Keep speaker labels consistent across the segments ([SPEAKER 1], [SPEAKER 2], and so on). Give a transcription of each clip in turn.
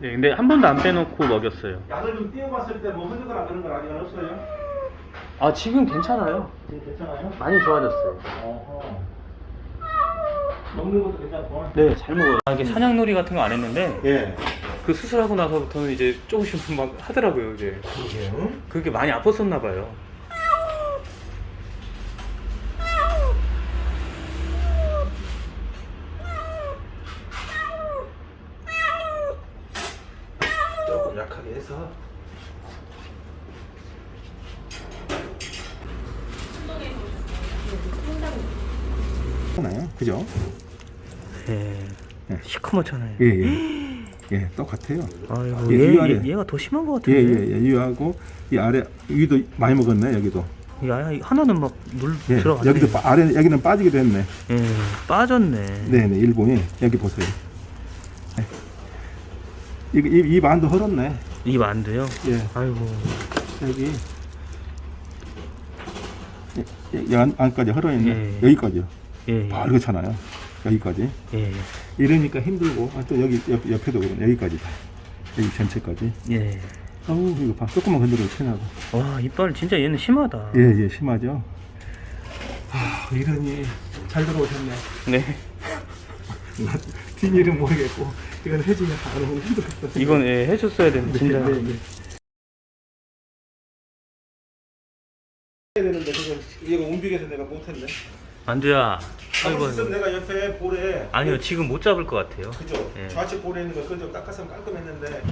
[SPEAKER 1] 네, 근데 한 번도 안 빼놓고 먹였어요.
[SPEAKER 2] 약을 좀 띄워봤을 때 뭐 흔들거나 그런 건 아직은 없어요?
[SPEAKER 1] 아 지금 괜찮아요.
[SPEAKER 2] 지금 괜찮아요?
[SPEAKER 1] 많이 좋아졌어요.
[SPEAKER 2] 어허. 먹는 것도 괜찮고.
[SPEAKER 1] 네, 잘 먹어요. 아, 이게 사냥놀이 같은 거 안 했는데
[SPEAKER 2] 예.
[SPEAKER 1] 그 수술하고 나서부터는 이제 조금씩 막 하더라고요. 이제
[SPEAKER 2] 그러게요.
[SPEAKER 1] 그게 많이 아팠었나 봐요.
[SPEAKER 2] 약하게 해서. 하나요? 그죠?
[SPEAKER 1] 예,
[SPEAKER 2] 네.
[SPEAKER 1] 시커멓잖아요.
[SPEAKER 2] 예, 예. 예, 똑같아요.
[SPEAKER 1] 아이고,
[SPEAKER 2] 예,
[SPEAKER 1] 얘,
[SPEAKER 2] 아래.
[SPEAKER 1] 얘, 얘가 더 심한 것
[SPEAKER 2] 예,
[SPEAKER 1] 같은데.
[SPEAKER 2] 예, 예. 위하고 이 아래 위도 많이 먹었네, 여기도.
[SPEAKER 1] 야, 야, 하나는 막 물
[SPEAKER 2] 예.
[SPEAKER 1] 들어갔네.
[SPEAKER 2] 여기도 빠, 아래 여기는 빠지기도 했네.
[SPEAKER 1] 예, 빠졌네.
[SPEAKER 2] 네, 네. 일본이 여기 보세요. 네. 이거 이, 이 반도 헐었네.
[SPEAKER 1] 이 만두요?
[SPEAKER 2] 예.
[SPEAKER 1] 아이고,
[SPEAKER 2] 여기 여- 여 안, 안까지 헐어 있네.
[SPEAKER 1] 예.
[SPEAKER 2] 여기까지요.
[SPEAKER 1] 예, 예.
[SPEAKER 2] 바로 그렇잖아요. 여기까지.
[SPEAKER 1] 예,
[SPEAKER 2] 이러니까 힘들고 아, 또 여기 옆, 옆에도 그런 여기까지 다. 여기 전체까지.
[SPEAKER 1] 예.
[SPEAKER 2] 어우 이거 봐 조금만 건드려도 티나고.
[SPEAKER 1] 와, 이빨 진짜 얘는 심하다.
[SPEAKER 2] 예, 예, 심하죠. 아, 이러니 잘 들어오셨네.
[SPEAKER 1] 네.
[SPEAKER 2] 뒷 일은 모르겠고 이건 혜진이 다 너무 힘들었어.
[SPEAKER 1] 이건 예, 해줬어야 되는데, 진짜.
[SPEAKER 2] 네, 네, 네. 해야 되는데 그걸 이거 움직여서 내가 못했네.
[SPEAKER 1] 만두야. 아이고,
[SPEAKER 2] 아이고, 있으면. 내가 옆에 볼에
[SPEAKER 1] 아니요, 지금 못 잡을 것 같아요.
[SPEAKER 2] 그죠?
[SPEAKER 1] 예.
[SPEAKER 2] 좌측 볼에 있는 거 그걸 좀 깎았으면 깔끔했는데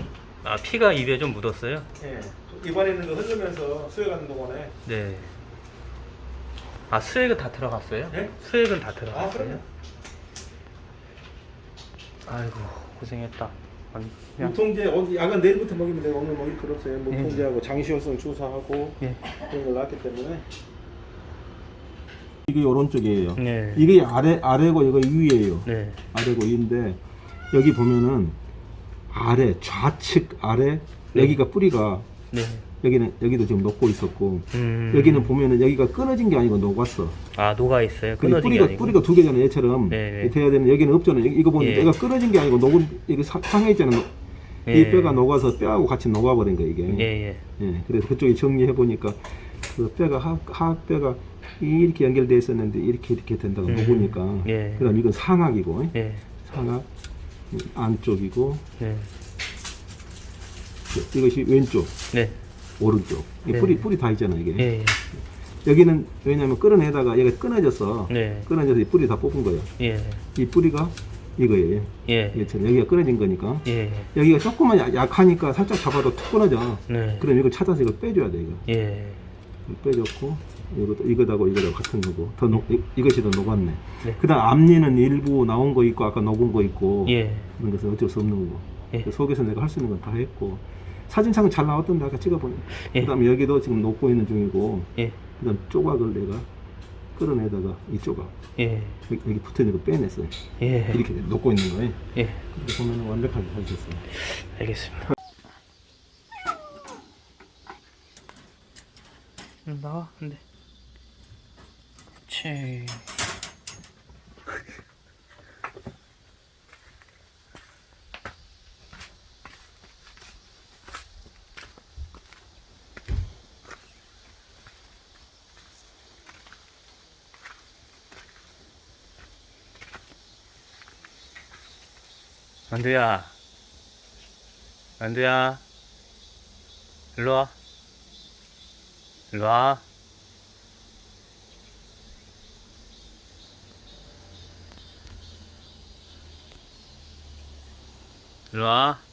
[SPEAKER 1] 아, 피가 입에 좀 묻었어요?
[SPEAKER 2] 예. 입안에 있는 거 흐르면서 수액하는 동안에
[SPEAKER 1] 네. 아, 수액은 다 들어갔어요?
[SPEAKER 2] 예?
[SPEAKER 1] 수액은 다
[SPEAKER 2] 아
[SPEAKER 1] 들어갔어요?
[SPEAKER 2] 그럼요.
[SPEAKER 1] 아이고, 고생했다. 아니, 그냥.
[SPEAKER 2] 무통제 어디 야간 내일부터 먹이면 내가 오늘 먹일 필요 없어요. 무통제하고 장시호성 주사하고
[SPEAKER 1] 예.
[SPEAKER 2] 그런 걸 놨기 때문에 이게 오른쪽이에요.
[SPEAKER 1] 네.
[SPEAKER 2] 이게 아래 아래고 이거 위에요.
[SPEAKER 1] 네.
[SPEAKER 2] 아래고 위인데 여기 보면은 아래 좌측 아래
[SPEAKER 1] 네.
[SPEAKER 2] 여기가 뿌리가
[SPEAKER 1] 네.
[SPEAKER 2] 여기는 여기도 지금 녹고 있었고
[SPEAKER 1] 음.
[SPEAKER 2] 여기는 보면은 여기가 끊어진 게 아니고 녹았어.
[SPEAKER 1] 아, 녹아 있어요.
[SPEAKER 2] 이
[SPEAKER 1] 끊어진 게
[SPEAKER 2] 뿌리가
[SPEAKER 1] 아니고.
[SPEAKER 2] 뿌리가 두 개잖아 얘처럼
[SPEAKER 1] 네, 네.
[SPEAKER 2] 돼야 되는 여기는 없잖아. 요 이거 보면
[SPEAKER 1] 예.
[SPEAKER 2] 얘가 끊어진 게 아니고 녹은 이게 사- 상해 있잖아.
[SPEAKER 1] 예.
[SPEAKER 2] 이 뼈가 녹아서 뼈하고 같이 녹아버린 거야 이게.
[SPEAKER 1] 예, 예.
[SPEAKER 2] 예, 그래서 그쪽에 정리해 보니까 그 뼈가 하악, 하악 뼈가 이렇게 연결돼 있었는데 이렇게 이렇게 된다고
[SPEAKER 1] 음,
[SPEAKER 2] 녹으니까.
[SPEAKER 1] 예.
[SPEAKER 2] 그다음 이건 상악이고
[SPEAKER 1] 예.
[SPEAKER 2] 상악 안쪽이고
[SPEAKER 1] 네.
[SPEAKER 2] 이것이 왼쪽
[SPEAKER 1] 네.
[SPEAKER 2] 오른쪽 이
[SPEAKER 1] 네.
[SPEAKER 2] 뿌리 뿌리 다 있잖아 이게.
[SPEAKER 1] 예.
[SPEAKER 2] 여기는 왜냐면 끌어내다가 얘가 끊어졌어.
[SPEAKER 1] 네.
[SPEAKER 2] 끊어져서 이 뿌리 다 뽑은 거예요.
[SPEAKER 1] 예.
[SPEAKER 2] 이 뿌리가 이거예요.
[SPEAKER 1] 예.
[SPEAKER 2] 이처럼 여기가 끊어진 거니까.
[SPEAKER 1] 예.
[SPEAKER 2] 여기가 조금만 약- 약하니까 살짝 잡아도 툭 끊어져.
[SPEAKER 1] 네.
[SPEAKER 2] 그럼 이걸 찾아서 이걸 빼줘야 돼 이거.
[SPEAKER 1] 예.
[SPEAKER 2] 빼줬고 이것도 이거하고 이거하고 같은 거고 더 녹, 이, 이것이 더 녹았네.
[SPEAKER 1] 네.
[SPEAKER 2] 그다음 앞니는 일부 나온 거 있고 아까 녹은 거 있고
[SPEAKER 1] 예.
[SPEAKER 2] 그런 것은 어쩔 수 없는 거고
[SPEAKER 1] 예.
[SPEAKER 2] 그 속에서 내가 할 수 있는 건 다 했고 사진상은 잘 나왔던데 아까 찍어보니
[SPEAKER 1] 예.
[SPEAKER 2] 그다음에 여기도 지금 녹고 있는 중이고
[SPEAKER 1] 예.
[SPEAKER 2] 그다음 조각을 내가 끌어내다가 이 조각
[SPEAKER 1] 예.
[SPEAKER 2] 여기, 여기 붙어있는 거 빼냈어요.
[SPEAKER 1] 예.
[SPEAKER 2] 이렇게 녹고 있는 거예요.
[SPEAKER 1] 예.
[SPEAKER 2] 이렇게 보면 완벽하게 잘 됐어요.
[SPEAKER 1] 알겠습니다. 음, 나와, 안 돼. 그치. 만두야. 만두야. 일로 와. 일로 와. 일로 와.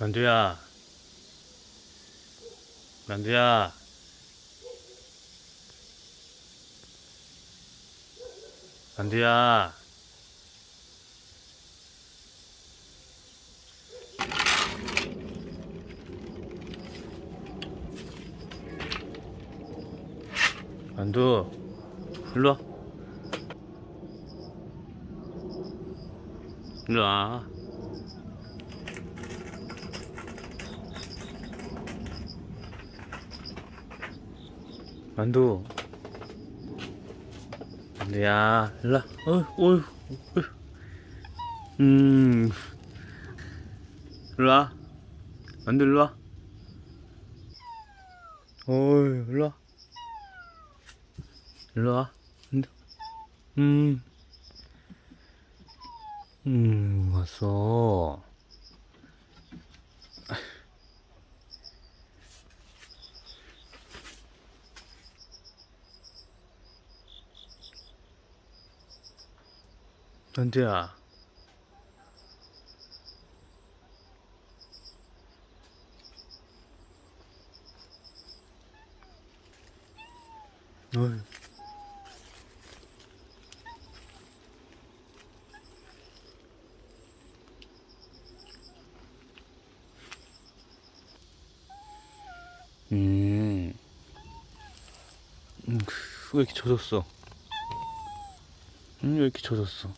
[SPEAKER 1] 만두야. 만두야. 만두야. 만두. 일로 와. 일로 와. 만두. 만두야, 와. 어휴, 어휴, 어휴. 음. 일로 와. 만두 일로 와. 어휴, 일로 와. 일로 와. 만두. 음. 음, 왔어. 만두야. 어휴. 음. 음, 크, 왜 이렇게 젖었어? 음, 왜 이렇게 젖었어?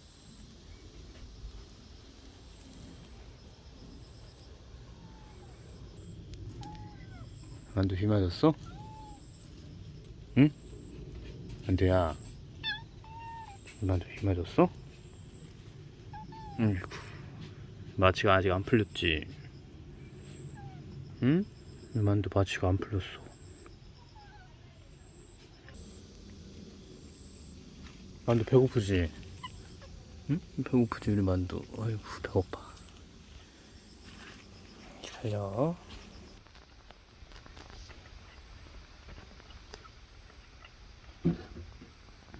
[SPEAKER 1] 만두 비 맞았어? 응? 만두야. 만두 비 맞았어? 응. 마취가 아직 안 풀렸지. 응? 만두 마취가 안 풀렸어. 만두 배고프지? 응? 배고프지 우리 만두. 아이고 배고파. 기다려.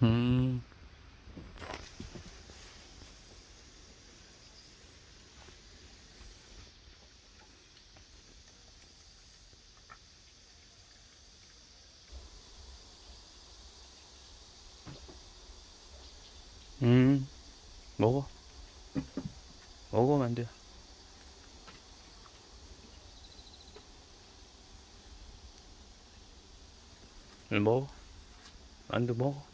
[SPEAKER 1] 음. 음. 먹어. 먹어 만두야. 응, 먹어. 만두 먹어.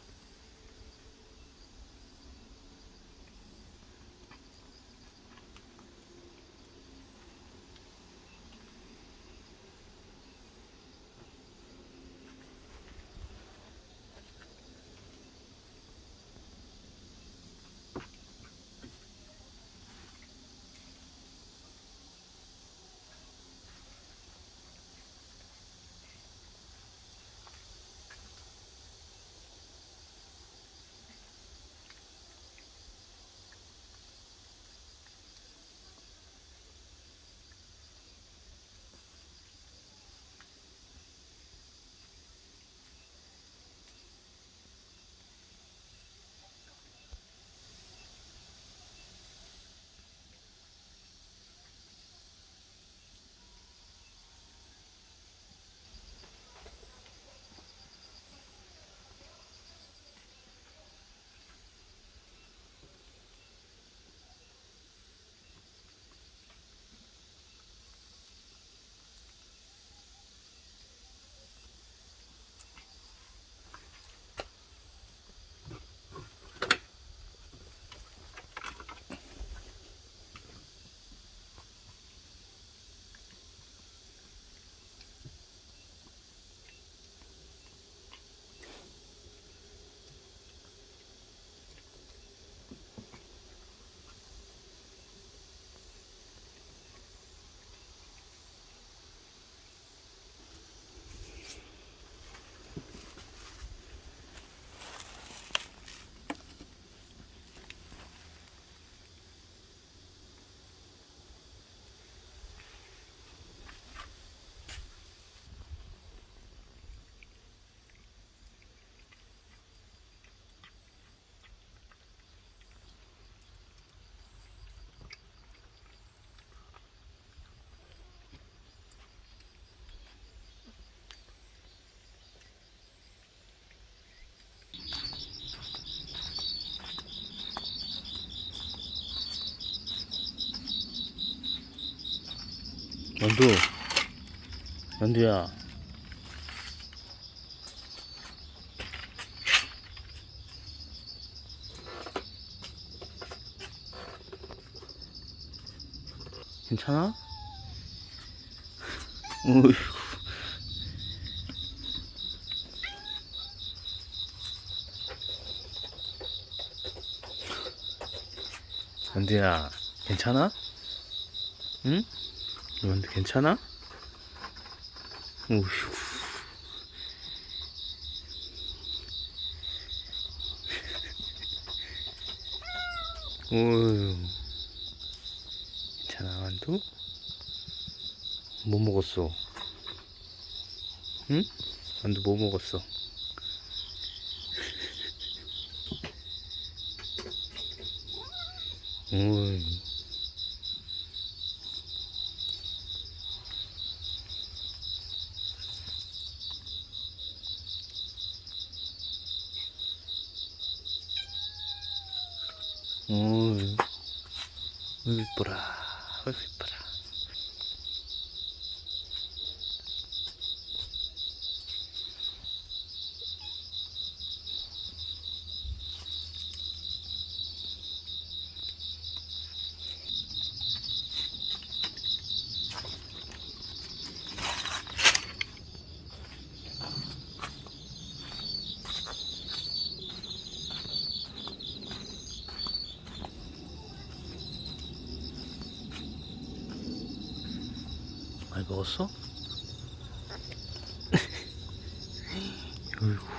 [SPEAKER 1] 만두 만두야 괜찮아? 어휴 만두야 괜찮아? 응? 만두 괜찮아? 어휴 어휴 괜찮아 만두? 뭐 먹었어? 응? 만두 뭐 먹었어? 어이 어이 어이 이 먹었어? 어이구.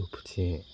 [SPEAKER 1] 배고프지?